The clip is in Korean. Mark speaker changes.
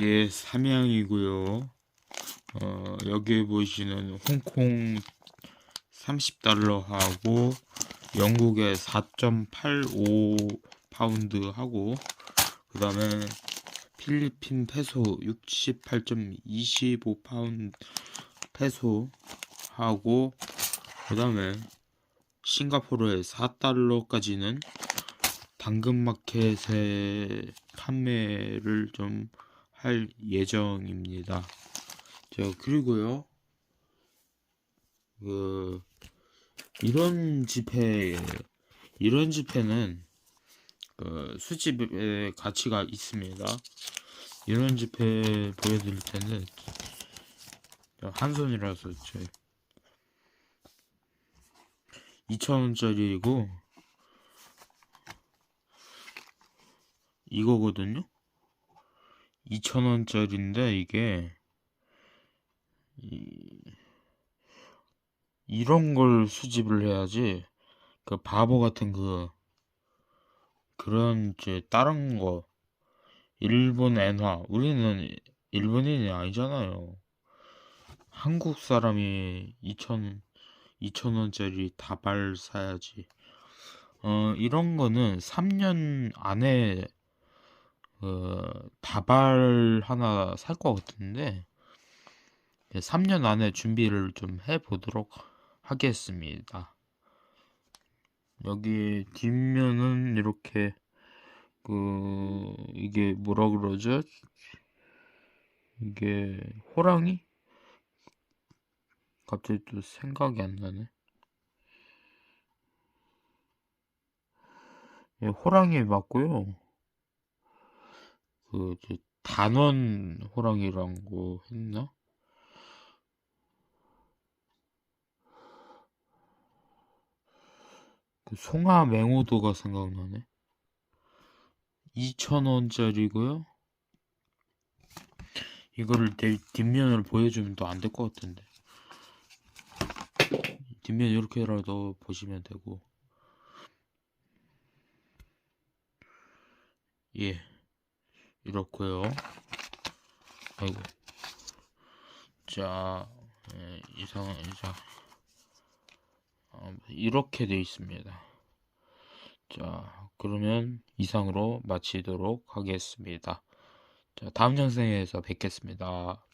Speaker 1: 예, 삼양이고요. 어, 여기 보시는 홍콩 30달러 하고 영국의 4.85 파운드 하고 그 다음에 필리핀 페소 68.25 파운드 페소 하고 그 다음에 싱가포르의 4달러까지는 당근마켓에 판매를 좀 할 예정입니다. 자, 그리고요, 그, 이런 지폐, 이런 지폐는, 그, 수집의 가치가 있습니다. 이런 지폐 보여드릴 때는, 한 손이라서, 제, 2,000원짜리이고, 이거거든요? 2,000원짜리인데, 이게, 이, 이런 걸 수집을 해야지, 그 바보 같은 그, 그런, 이제, 다른 거, 일본 엔화, 우리는 일본인이 아니잖아요. 한국 사람이 2,000, 2,000원짜리 다발 사야지. 어, 이런 거는 3년 안에 어, 다발 하나 살 것 같은데 3년 안에 준비를 좀 해보도록 하겠습니다. 여기 뒷면은 이렇게 그 이게 뭐라 그러죠? 이게 호랑이? 갑자기 또 생각이 안 나네. 예, 호랑이 맞고요. 그, 저, 단원 호랑이란 거 했나? 그 송화 맹호도가 생각나네. 2,000원짜리고요. 이거를 내 뒷면을 보여주면 또 안 될 것 같은데. 뒷면 이렇게라도 보시면 되고. 예. 이렇고요. 아이고. 자, 예, 이상, 이상. 어, 이렇게 돼 있습니다. 자, 그러면 이상으로 마치도록 하겠습니다. 자, 다음 영상에서 뵙겠습니다.